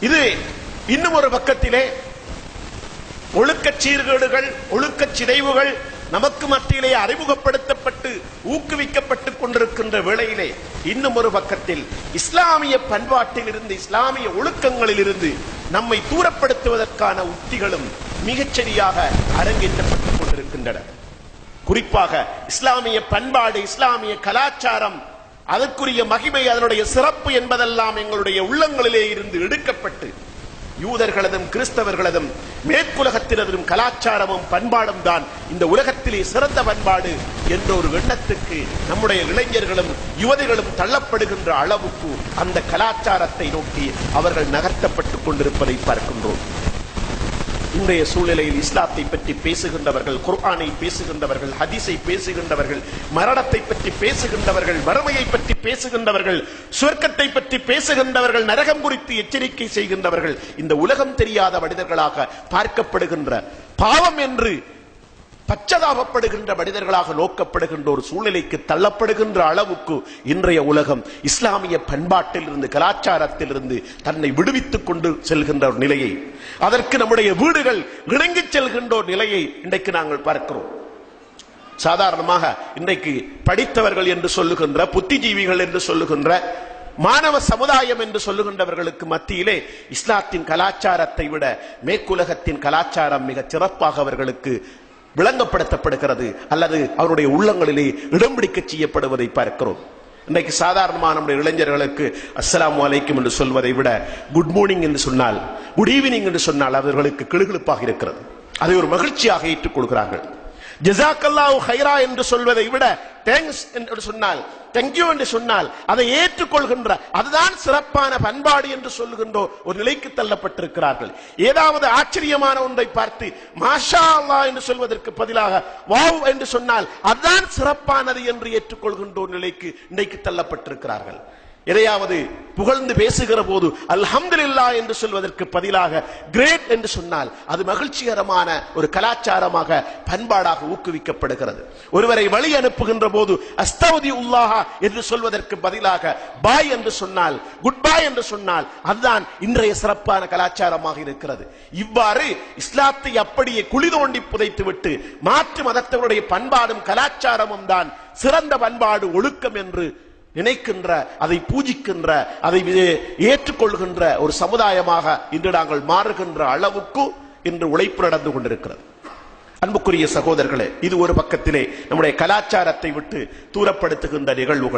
இது இன்னும் ஒரு பக்கத்திலே ஒழுக்கச் சீர்கேடுகள் ஒழுக்கச் சிதைவுகள் நமக்கு மத்தியிலே அறிமுகப்படுத்தப்பட்டு ஊக்குவிக்கப்பட்டுக் கொண்டிருக்கின்ற வேளையிலே இன்னும் ஒரு பக்கத்தில் இஸ்லாமிய பண்பாட்டில் இருந்து இஸ்லாமிய ஒழுக்கங்களில் இருந்து நம்மை தூரப்படுத்துவதற்கான உத்திகளும் மிகச்சரியாக அரங்கேற்றப்பட்டுக் கொண்டிருக்கின்றன. குறிப்பாக இஸ்லாமிய பண்பாடு இஸ்லாமிய கலாச்சாரம் அதற்குரிய மகிமை அதனுடைய சிறப்பு என்பதெல்லாம் எங்களுடைய உள்ளங்களிலே இருந்து எடுக்கப்பட்டு யூதர்களதும் கிறிஸ்தவர்களதும் மேற்குலகத்தினதும் கலாச்சாரமும் பண்பாடும் தான் இந்த உலகத்திலே சிறந்த பண்பாடு என்ற ஒரு எண்ணத்துக்கு நம்முடைய இளைஞர்களும் யுவதிகளும் தள்ளப்படுகின்ற அளவுக்கு அந்த கலாச்சாரத்தை நோக்கி அவர்கள் நகர்த்தப்பட்டுக் கொண்டிருப்பதை பார்க்கின்றோம். இன்றைய சூழ்நிலையில் இஸ்லாத்தை பற்றி பேசுகின்றவர்கள் குர்ஆனை பேசுகின்றவர்கள் ஹதீஸை பேசுகின்றவர்கள் மரணத்தை பற்றி பேசுகின்றவர்கள் வறுமையை பற்றி பேசுகின்றவர்கள் சுவர்க்கத்தை பற்றி பேசுகின்றவர்கள் நரகம் குறித்து எச்சரிக்கை செய்கின்றவர்கள் இந்த உலகம் தெரியாத மனிதர்களாக பார்க்கப்படுகின்ற பாவம் என்று பச்சதாபப்படுகின்ற மனிதர்களாக நோக்கப்படுகின்ற ஒரு சூழ்நிலைக்கு தள்ளப்படுகின்ற அளவுக்கு இன்றைய உலகம் இஸ்லாமிய பண்பாட்டில் இருந்து கலாச்சாரத்தில் இருந்து தன்னை விடுவித்துக் கொண்டு செல்கின்ற ஒரு நிலையை அதற்கு நம்முடைய வீடுகள் இணங்கி செல்கின்ற ஒரு நிலையை இன்றைக்கு நாங்கள் பார்க்கிறோம். சாதாரணமாக இன்றைக்கு படித்தவர்கள் என்று சொல்லுகின்ற புத்திஜீவிகள் என்று சொல்லுகின்ற மாணவ சமுதாயம் என்று சொல்லுகின்றவர்களுக்கு மத்தியிலே இஸ்லாத்தின் கலாச்சாரத்தை விட மேற்குலகத்தின் கலாச்சாரம் மிக சிறப்பாக அவர்களுக்கு விளங்கப்படுத்தப்படுகிறது அல்லது அவருடைய உள்ளங்களிலே இடம் பிடிக்க செய்யப்படுவதை பார்க்கிறோம். இன்றைக்கு சாதாரணமாக நம்முடைய இளைஞர்களுக்கு அஸ்லாம் அலைக்கும் என்று சொல்வதை விட குட் மார்னிங் என்று சொன்னால் குட் ஈவினிங் என்று சொன்னால் அவர்களுக்கு கிளுகிழுப்பாக இருக்கிறது. அதை ஒரு மகிழ்ச்சியாக ஏற்றுக்கொள்கிறார்கள். ஜசாக்கல்லாஹு ஹைரா என்று சொல்வதை விட தேங்க்ஸ் என்று சொன்னால் தேங்க்யூ என்று சொன்னால் அதை ஏற்றுக்கொள்கின்ற அதுதான் சிறப்பான பண்பாடு என்று சொல்லுகின்ற ஒரு நிலைக்கு தள்ளப்பட்டிருக்கிறார்கள். ஏதாவது ஆச்சரியமான ஒன்றை பார்த்து மாஷா அல்லா என்று சொல்வதற்கு பதிலாக வாவ் என்று சொன்னால் அதுதான் சிறப்பானது என்று ஏற்றுக்கொள்கின்ற ஒரு நிலைக்கு இன்றைக்கு தள்ளப்பட்டிருக்கிறார்கள். எதையாவது புகழ்ந்து பேசுகிற போது அல்ஹம்துல்லா என்று சொல்வதற்கு பதிலாக கிரேட் என்று சொன்னால் அது மகிழ்ச்சிகரமான ஒரு கலாச்சாரமாக பண்பாடாக ஊக்குவிக்கப்படுகிறது. ஒருவரை வழி அனுப்புகின்ற போது அஸ்தவதி உல்லாஹா என்று சொல்வதற்கு பதிலாக பாய் என்று சொன்னால் குட் பாய் என்று சொன்னால் அதுதான் இன்றைய சிறப்பான கலாச்சாரமாக இருக்கிறது. இவ்வாறு இஸ்லாத்தை அப்படியே குழி தோண்டி புதைத்துவிட்டு மாற்று மதத்தவருடைய பண்பாடும் கலாச்சாரமும் தான் சிறந்த பண்பாடு ஒழுக்கம் என்று நினைக்கின்ற அதை பூஜிக்கின்ற அதை ஏற்றுக்கொள்கின்ற ஒரு சமுதாயமாக இன்று நாங்கள் மாறுகின்ற அளவுக்கு இன்று உழைப்பு நடந்து கொண்டிருக்கிறது. அன்புக்குரிய சகோதரர்களே இது ஒரு பக்கத்திலே நம்முடைய கலாச்சாரத்தை விட்டு தூரப்படுத்துகின்ற நிகழ்வுகள்.